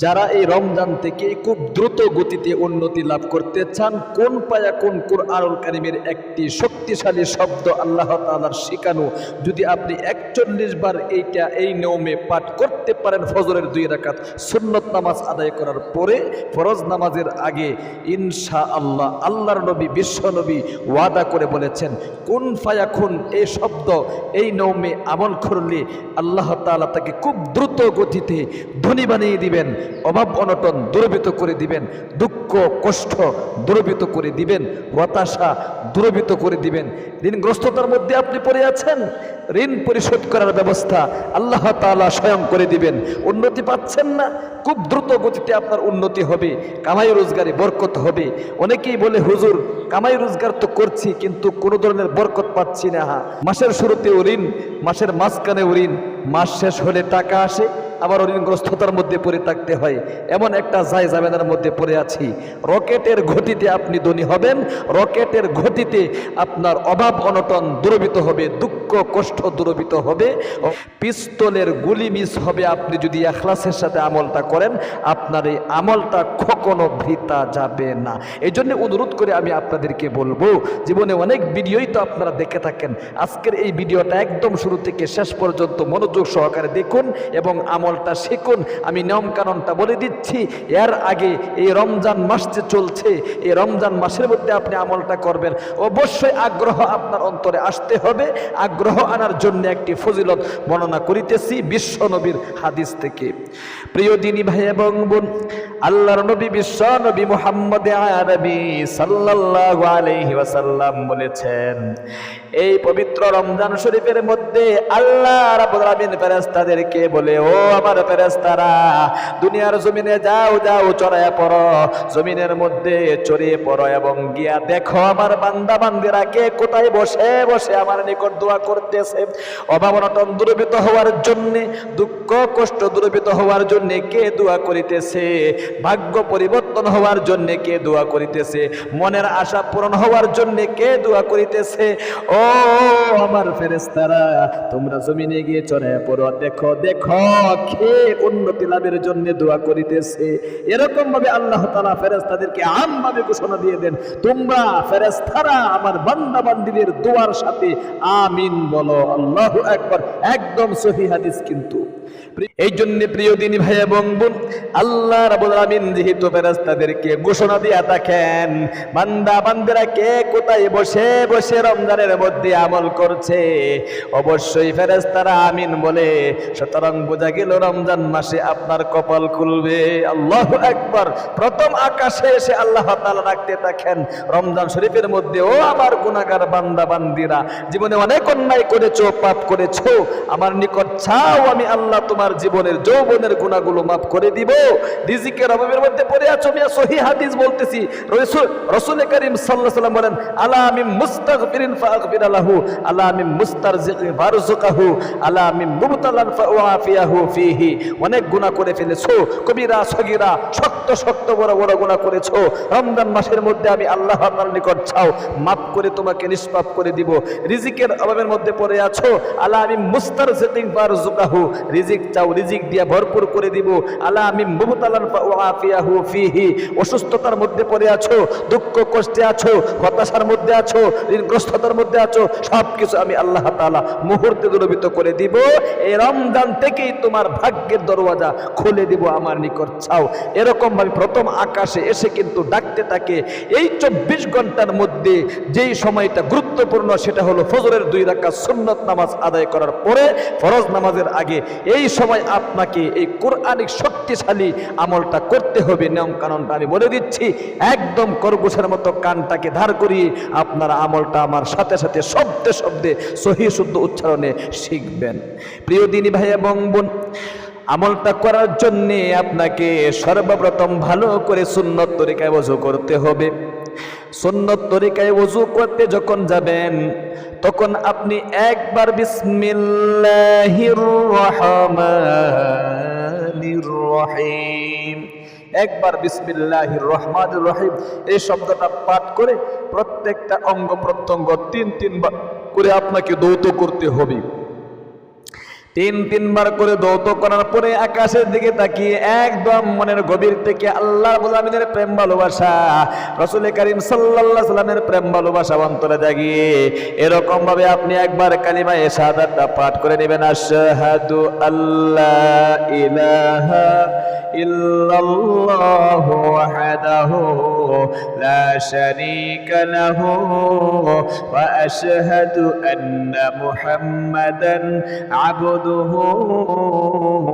যারা এই রমজান থেকে খুব দ্রুত গতিতে উন্নতি লাভ করতে চান, কোন পায়া কোন কোরআনুল কারিমের একটি শক্তিশালী শব্দ আল্লাহ তাআলার শিখানো, যদি আপনি একচল্লিশ বার এইটা এই নিয়মে পাঠ করতে পারেন ফজরের দুই রাকাত, সুন্নত নামাজ আদায় করার পরে, ফরজ নামাজের আগে ইনশা আল্লাহ আল্লাহর নবী, বিশ্ব নবী ওয়াদা করে বলেছেন, কোন ফায়া খুন এই শব্দ এই নিয়মে আমল করলে আল্লাহ তাআলা তাকে খুব দ্রুত গতিতে ধনী বানিয়ে দিবেন। অভাব অনটন দূরবীত করে দিবেন, দুঃখ, কষ্ট দূরবিত করে দিবেন, হতাশা দূরভীত করে দিবেন। ঋণগ্রস্ততার মধ্যে আপনি পড়ে আছেন, ঋণ পরিশোধ করার ব্যবস্থা আল্লাহ তালা স্বয়ং করে দিবেন। উন্নতি পাচ্ছেন না খুব দ্রুত গতিতে আপনার উন্নতি হবে, কামাই রোজগারে বরকত হবে। অনেকেই বলে, হুজুর, কামাই রোজগার তো করছি, কিন্তু কোনো ধরনের বরকত পাচ্ছি না। হা মাসের শুরুতেও ঋণ, মাসের মাঝখানেও ঋণ, মাস শেষ হলে টাকা আসে, আবার ঋণগ্রস্ততার মধ্যে পড়ে থাকতে হয়। এমন একটা জায় জামেনার মধ্যে পড়ে আছি। রকেটের গতিতে আপনি ধনী হবেন, রকেটের গতিতে আপনার অভাব অনটন দূরবিত হবে, দুঃখ কষ্ট দূরবিত হবে পিস্তলের গুলি মিস হবে। আপনি যদি এখলাসের সাথে আমলটা করেন, আপনার এই আমলটা কখনো বৃতা যাবে না। এই জন্য অনুরোধ করে আমি আপনাদেরকে বলব, জীবনে অনেক ভিডিওই তো আপনারা দেখে থাকেন। আজকের এই ভিডিওটা একদম শুরু থেকে শেষ পর্যন্ত মনোযোগ সহকারে দেখুন এবং আমলটা শিখুন। আমি নিয়ম কানুনটা বলে দিচ্ছি, এর আগে এই রমজান মাস যে চলছে, এই রমজান মাসের মধ্যে আপনি আমলটা করবেন। অবশ্যই আগ্রহ আপনার অন্তরে আসতে হবে। আগ্রহ আনার জন্য একটি ফজিলত বর্ণনা করিতেছি বিশ্ব নবীর হাদিস থেকে। প্রিয় দিনী ভাই এবং বোন, আল্লাহর নবী বিশ্ব নবী মুহাম্মদ আরবি সাল্লাল্লাহু আলাইহি ওয়াসাল্লাম বলেছেন, এই পবিত্র রমজান শরীফের মধ্যে আল্লাহ রাব্বুল আলামিন ফেরেশতাদেরকে বলে, ও আমার ফেরেশতারা, দুনিয়ার জমিনে যাও যাও চড়ায়া পড়ো। জমিনের মধ্যে চড়িয়ে পড়ো এবং গিয়া দেখো আমার বান্দা বান্দিরা কে কোথায় বসে বসে আমার নিকট দোয়া করতেছে। অভাব অনটন দূরীভূত হওয়ার জন্য, দুঃখ কষ্ট দুর্বৃত হওয়ার জন্য কে দোয়া করিতেছে? ভাগ্য পরিবর্তন হওয়ার জন্য কে দোয়া করিতেছে? মনের আশা পূরণ হওয়ার জন্য কে দোয়া করিতেছে? ও আমার ফেরেস্তারা তোমরা জমিনে গিয়ে চড়ে পড়ো। দেখো দেখো কে উন্নতি লাভের জন্য দোয়া করিতেছে। এরকম ভাবে আল্লাহ তালা ফেরেস্তাদেরকে আমভাবে ঘোষণা দিয়ে দেন, তোমরা ফেরেস্তারা আমার বান্দা বান্দিদের দোয়ার সাথে আমিন বলো। আল্লাহ একবার একদম সহি হাদিস কিন্তু। এই জন্য প্রিয় দিনী ভাই এবং বোন, আল্লাহ রাবুল আমিন যেহেতু ফেরেস্তাদেরকে ঘোষণা দিয়া থাকেন, বান্দা বান্দিরা কে কোথায় বসে বসে রমজানের মধ্যে আমল করছে, অবশ্যই ফেরেস্তারা আমিন বলে, সুতরাং বোঝা গেল রমজান মাসে আপনার কপাল খুলবে। আল্লাহ একবার প্রথম আকাশে এসে আল্লাহ তাআলা রাখতে থাকেন, রমজান শরীফের মধ্যে, ও আমার গুণাগার বান্দা বান্দিরা, জীবনে অনেক অন্যায় করেছ, পাপ করেছ, আমার নিকট চাও আমি আল্লাহ তোমার জীবনের যৌবনের গুণাগুলো মাফ করে দিব। রিজিকের অভাবের মধ্যে পড়ে আছো আমি সহি হাদিস বলতেছি। রসুল করিম সাল্লাল্লাহু সাল্লাম বলেন আলা আমি মুস্তাগফিরিন ফাগফির লাহু আলা আমি মুস্তারজিকিন ফারজুকাহু আলা আমি মুবতালান ফাওয়াফিয়াহু ফিহি। অনেক গুনাহ করে ফেলেছো, কবিরা, সগীরা, শক্ত শক্ত, বড় বড় গুনাহ করেছ। রমজান মাসের মধ্যে আমি আল্লাহ আপনার নিকট চাও, মাফ করে তোমাকে নিষ্পাপ করে দিব। রিজিকের অভাবের মধ্যে পড়ে আছো আলা আমি মুস্তারজিকিন ফারজুকাহু রিজিক চাও, রিজিক দিয়া ভরপুর করে দিব। আলা আমি ফিহি। অসুস্থতার মধ্যে পড়ে আছো, দুঃখ কষ্টে আছো, হতাশার মধ্যে আছো, ঋণগ্রস্ততার মধ্যে আছো সব কিছু আমি আল্লাহ তাআলা মুহূর্তে দূরবিত করে দিব। এই রমজান থেকেই তোমার ভাগ্যের দরওয়াজা খুলে দিব আমার নিকট চাও এরকম ভাবে প্রথম আকাশে এসে কিন্তু ডাকতে থাকে। এই চব্বিশ ঘণ্টার মধ্যে যেই সময়টা গুরুত্বপূর্ণ, সেটা হলো ফজরের দুই রাকাত সুন্নত নামাজ আদায় করার পরে ফরজ নামাজের আগে এই সময় আপনাকে এই কোরআনিক শক্তিশালী আমলটা করতে হবে। নিয়ম কানুনটা আমি বলে দিচ্ছি। একদম করগুষের মতো কানটাকে ধার করিয়ে আপনারা আমলটা আমার সাথে সাথে শব্দে শব্দে, সহি শুদ্ধ উচ্চারণে শিখবেন। প্রিয় দিনী ভাই এবং বোন, আমলটা করার জন্যে আপনাকে সর্বপ্রথম ভালো করে সুন্নত তরিকায় ওযু করতে হবে। সুন্নত তরিকায় ওযু করতে যখন যাবেন, তখন আপনি একবার রহিম। একবার বিসমিল্লাহির রহমানির রহিম। এই শব্দটা পাঠ করে প্রত্যেকটা অঙ্গ প্রত্যঙ্গ তিন তিনবার করে আপনাকে দৌত করতে হবে। তিন, তিনবার করে দৌত করার পরে আকাশের দিকে তাকিয়ে একদম মনের গভীর থেকে আল্লাহ আমিনের প্রেম ভালোবাসা, রসুল করিম সাল্লাল্লাহু সাল্লামের প্রেম ভালোবাসা অন্তরে জাগিয়ে এরকম ভাবে আপনি একবার কালিমা এ শাহাদাতটা পাঠ করে নেবেন। আশহাদু আল্লাহ ইলাহা ইল্লাল্লাহ ওয়াহদাহু লাহু ওয়া আশহাদু আন্না মুহাম্মাদান আবদুহু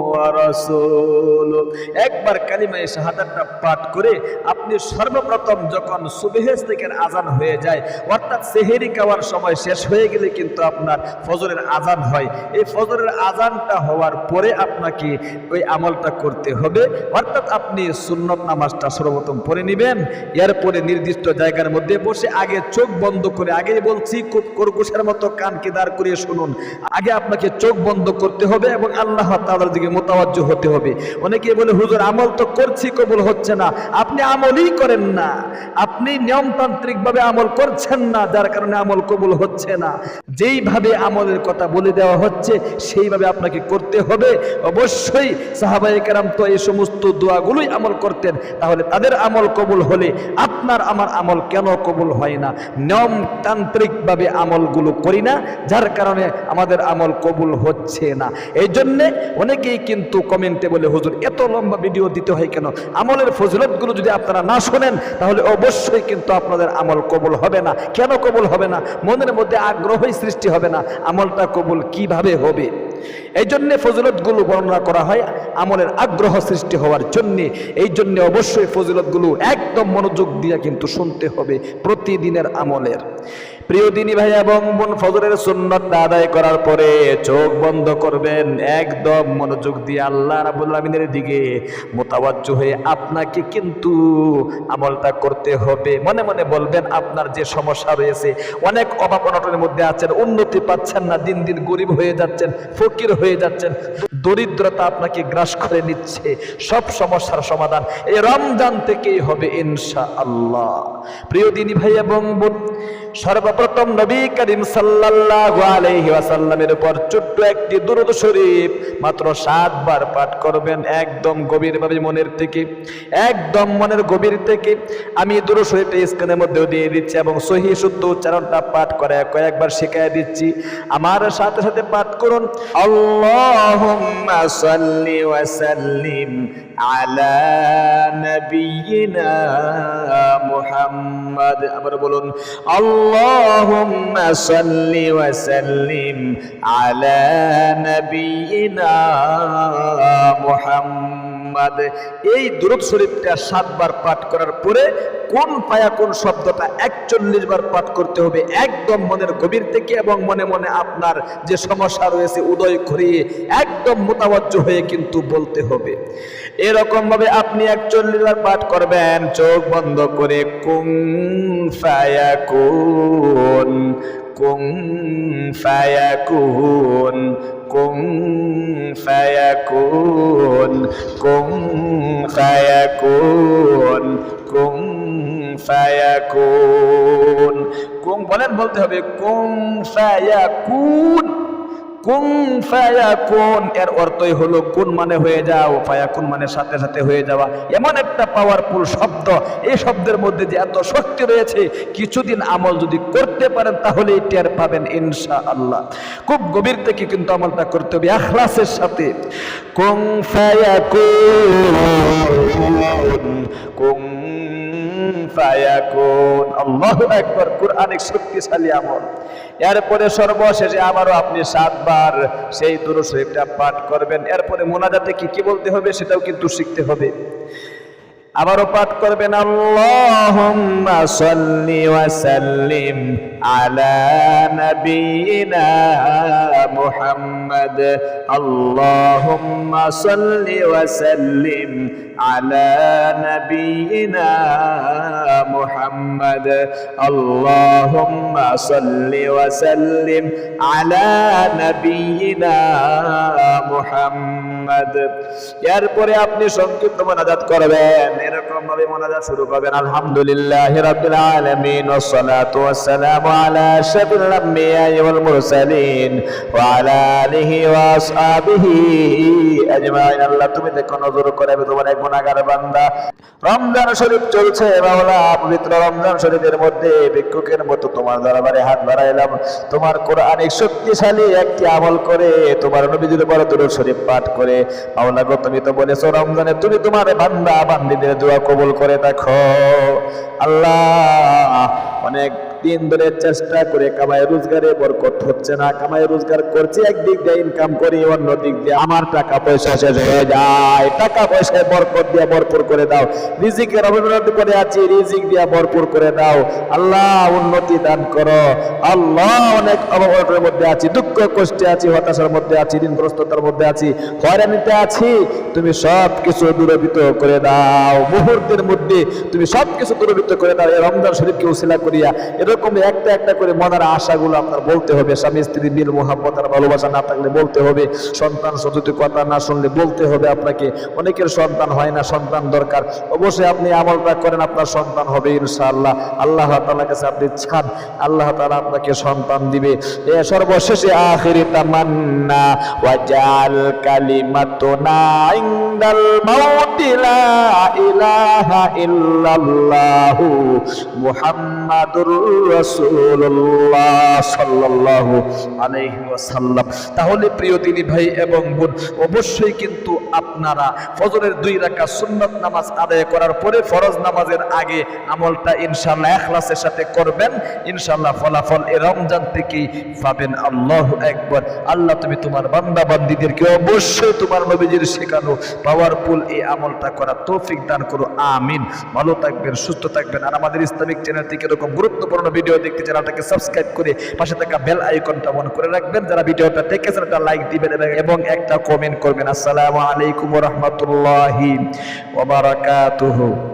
ওয়া রাসূলুহু একবার কালিমা এ শাহাদাতটা পাঠ করে আপনি সর্বপ্রথম যখন সুবহের থেকে আজান হয়ে যায়, অর্থাৎ সেহেরি খাওয়ার সময় শেষ হয়ে গেলে কিন্তু আপনার ফজরের আজান হয়। এই ফজরের আজানটা হওয়ার পরে আপনাকে ওই আমলটা করতে হবে। অর্থাৎ আপনি সুন্নত নামাজটা সর্বপ্রথম পড়ে নেবেন। এরপরে নির্দিষ্ট জায়গার মধ্যে বসে আগে চোখ বন্ধ করে আগে বলছি খুব কর্কশের মতো কানকে দাঁড় করিয়ে শুনুন। আগে আপনাকে চোখ বন্ধ করতে হবে এবং আল্লাহ তাআলার দিকে মোতাবাজ্য হতে হবে। অনেকে বলে, হুজুর, আমল তো করছি, কবুল হচ্ছে না। আপনি আমলই করেন না। আপনি নিয়মতান্ত্রিকভাবে আমল করছেন না, যার কারণে আমল কবুল হচ্ছে না। যেইভাবে আমলের কথা বলে দেওয়া হচ্ছে, সেইভাবে আপনাকে করতে হবে। অবশ্যই সাহাবাই কেরাম তো এই সমস্ত দোয়াগুলোই আমল করতেন। তাহলে তাদের আমল কবুল হলে আপনার আমার আমল কেন কবুল হয় না? নিয়মতান্ত্রিকভাবে আমলগুলো করি না, যার কারণে আমাদের আমল কবুল হচ্ছে না। এই জন্যে অনেকেই কিন্তু কমেন্টে বলে, হুজুর, এত লম্বা ভিডিও দিতে হয় কেন? আমলের ফজিলতগুলো যদি আপনারা না শোনেন, তাহলে অবশ্যই কিন্তু আপনাদের আমল কবুল হবে না। কেন কবুল হবে না? মনের মধ্যে আগ্রহই সৃষ্টি হবে না। আমলটা কবুল কীভাবে হবে? এই জন্যে ফজিলতগুলো বর্ণনা করা হয় আমলের আগ্রহ সৃষ্টি হওয়ার জন্যে। এই জন্যে অবশ্যই ফজিলতগুলো একদম মনোযোগ দিয়ে কিন্তু শুনতে হবে প্রতিদিনের আমলের। প্রিয় দিনী ভাই এবং বোন, ফজরের সুন্নতটা আদায় করার পরে চোখ বন্ধ করবেন, একদম মনোযোগ দিয়ে আল্লাহ রাবুল দিকে মোতাবাজ্য হয়ে আপনাকে কিন্তু আমলটা করতে হবে। মনে মনে বলবেন, আপনার যে সমস্যা রয়েছে, অনেক অভাব অনটনের মধ্যে আছেন, উন্নতি পাচ্ছেন না, দিন দিন গরিব হয়ে যাচ্ছেন, ফকির হয়ে যাচ্ছেন, দরিদ্রতা আপনাকে গ্রাস করে নিচ্ছে, সব সমস্যার সমাধান এই রমজান থেকেই হবে ইনশা আল্লাহ প্রিয় দিনী ভাই এবং বোন সর্বপ্রথম নবী করিম সাল্লাল্লাহু আলাইহি ওয়াসাল্লামের উপর ছোট্ট একটি দুরূদ শরীফ মাত্র সাতবার পাঠ করবেন একদম গভীরভাবে মনের থেকে, একদম মনের গভীর থেকে। আমি দুরূদ শরীফটা স্ক্রিনের মধ্যেও দিয়ে দিচ্ছি এবং সহি শুদ্ধ উচ্চারণটা পাঠ করে কয়েকবার শিখাই দিচ্ছি। আমার সাথে সাথে পাঠ করুন। আল্লাহুম্মা সাল্লি ওয়া সাল্লিম আলা নবিয়িনা মুহাম্মদ আবার বলুন আল্লাহুম্মা সাল্লি ওয়া সাল্লিম আলা নবিয়িনা মুহাম্মদ এই দুরূদ শরীফটা সাতবার পাঠ করার পরে কোন পায়া কোন শব্দটা একচল্লিশ বার পাঠ করতে হবে একদম মনের গভীর থেকে এবং মনে মনে আপনার যে সমস্যা রয়েছে উদয় করিয়ে একদম মোতাবজ্জ হয়ে কিন্তু বলতে হবে। এরকম ভাবে আপনি একচল্লিশ বার পাঠ করবেন, চোখ বন্ধ করে কুং ফায়াকুন কুং ফায়াকুন কুং ফায়াকুন কুম ফায়াকুন কুম ফায়াকুন। কুম বলেন বলতে হবে কুম ফায়াকুন। কুং ফায়াকুন? এর অর্থই হলো কুন মানে হয়ে যাও, ফায়াকুন মানে সাথে সাথে হয়ে যাওয়া। এমন একটা পাওয়ারফুল শব্দ, এই শব্দের মধ্যে যে এত শক্তি রয়েছে, কিছুদিন আমল যদি করতে পারেন তাহলে টের পাবেন ইনশা আল্লাহ খুব গভীর থেকে কিন্তু আমলটা করতে হবে আখলাসের সাথে। কুং ফায়াকুন কুং ফায়াকুন। আল্লাহু আকবার কোরআনিক শক্তিশালী আমল। এরপরে সর্বশেষে আবারও আপনি সাতবার সেই দুরূদ শরীফটা পাঠ করবেন। এরপরে মোনাজাতে কি কি বলতে হবে সেটাও কিন্তু শিখতে হবে। আবারও পাঠ করবেন, আল্লাহুম্মা সাল্লি ওয়া সাল্লিম আলা নাবিয়িনা মুহাম্মদ আল্লাহুম্মা সাল্লি ওয়া সাল্লিম আলা নাবিয়িনা মুহাম্মদ আল্লাহুম্মা সাল্লি ওয়া সাল্লিম আলা নাবিয়িনা মুহাম্মদ এরপরে আপনি সংক্ষিপ্ত মোনাজাত করবেন এরকম ভাবে মোনাজাত শুরু করবেন আলহামদুলিল্লাহ রাব্বিল আলামিন ওয়াসসালাতু ওয়াসসালামু على أشرف الأنبياء والمرسلين وعلى آله وأصحابه أجمعين আল্লাহ তুমি দেখো নজর করে আমি তোমার এক গুণাগার বান্দা রমজান শরীফ চলছে মাওলা পবিত্র রমজান শরীফের মধ্যে ভিক্ষুকের মতো তোমার দরবারে হাত বাড়াইলাম তোমার কোরআনিক শক্তিশালী একটি আমল করে তোমার নবীজির বড় দরুদ শরীফ পাঠ করে মাওলা গো তুমি তো বলেছো রমজানে তুমি তোমার বান্দা বান্দিদের দোয়া কবুল করে দেখো আল্লাহ অনেক দিন ধরে চেষ্টা করে কামাই রোজগারে বরকত হচ্ছে না। কামাই রোজগার করছি একদিক দিয়ে ইনকাম করি, অন্য দিক দিয়ে আমার টাকা পয়সা শেষ হয়ে যায়। টাকা পয়সায় বরকত দিয়ে ভরপুর করে দাও। রিজিকের অবনতি করে আছি, রিজিক দিয়ে ভরপুর করে দাও। আল্লাহ, উন্নতি দান করো। আল্লাহ, অনেক অবনতির মধ্যে আছি, দুঃখ কষ্টে আছি, হতাশার মধ্যে আছি, ঋণগ্রস্ততার মধ্যে আছি, হয়রানিতে আছি। তুমি সব কিছু দূরবিত করে দাও। মুহূর্তের মধ্যে তুমি সব কিছু দূরবিত করে দাও। এই রমজান শরীফকে উসিলা করিয়া এরকম একটা একটা করে মনের আশাগুলো আপনার বলতে হবে। স্বামী, স্ত্রী, মিল মোহাম্মত আর ভালোবাসা না থাকলে বলতে হবে। সন্তান সন্ততি কথা না শুনলে বলতে হবে আপনাকে। অনেকের সন্তান হয় না, সন্তান দরকার। অবশ্যই আপনি আমলটা করেন, আপনার সন্তান হবে ইনশাআল্লাহ। আল্লাহ তাআলার কাছে আপনি চান, আল্লাহ তালা আপনাকে সন্তান দিবে। এ সর্বশেষে আখিরি তামান্না ওয়াজাল কালিমাতুনা ইলাহা ইল্লাল্লাহু মুহাম্মাদুর তাহলে প্রিয় দিনী ভাই এবং বোন, অবশ্যই কিন্তু আপনারা ফজরের দুই রাকাত সুন্নত নামাজ আদায় করার পরে ফরজ নামাজের আগে আমলটা ইনশাআল্লাহ এখলাসের সাথে করবেন। ইনশাআল্লাহ ফলাফল এই রমজান থেকেই পাবেন। আল্লাহ একবার আল্লাহ, তুমি তোমার বান্দা বান্দিদেরকে অবশ্যই তোমার নবীজির শেখানো পাওয়ারফুল এই আমলটা করার তৌফিক দান করো। আমিন। ভালো থাকবেন, সুস্থ থাকবেন। আর আমাদের ইসলামিক চ্যানেল থেকে এরকম গুরুত্বপূর্ণ ভিডিও দেখতে চ্যানেলটাকে সাবস্ক্রাইব করে পাশে থাকা বেল আইকনটা অন করে রাখবেন। যারা ভিডিওটা দেখেছেন, একটা লাইক দিবেন এবং- একটা কমেন্ট করবেন। আসসালামু আলাইকুম রহমতুল্লাহি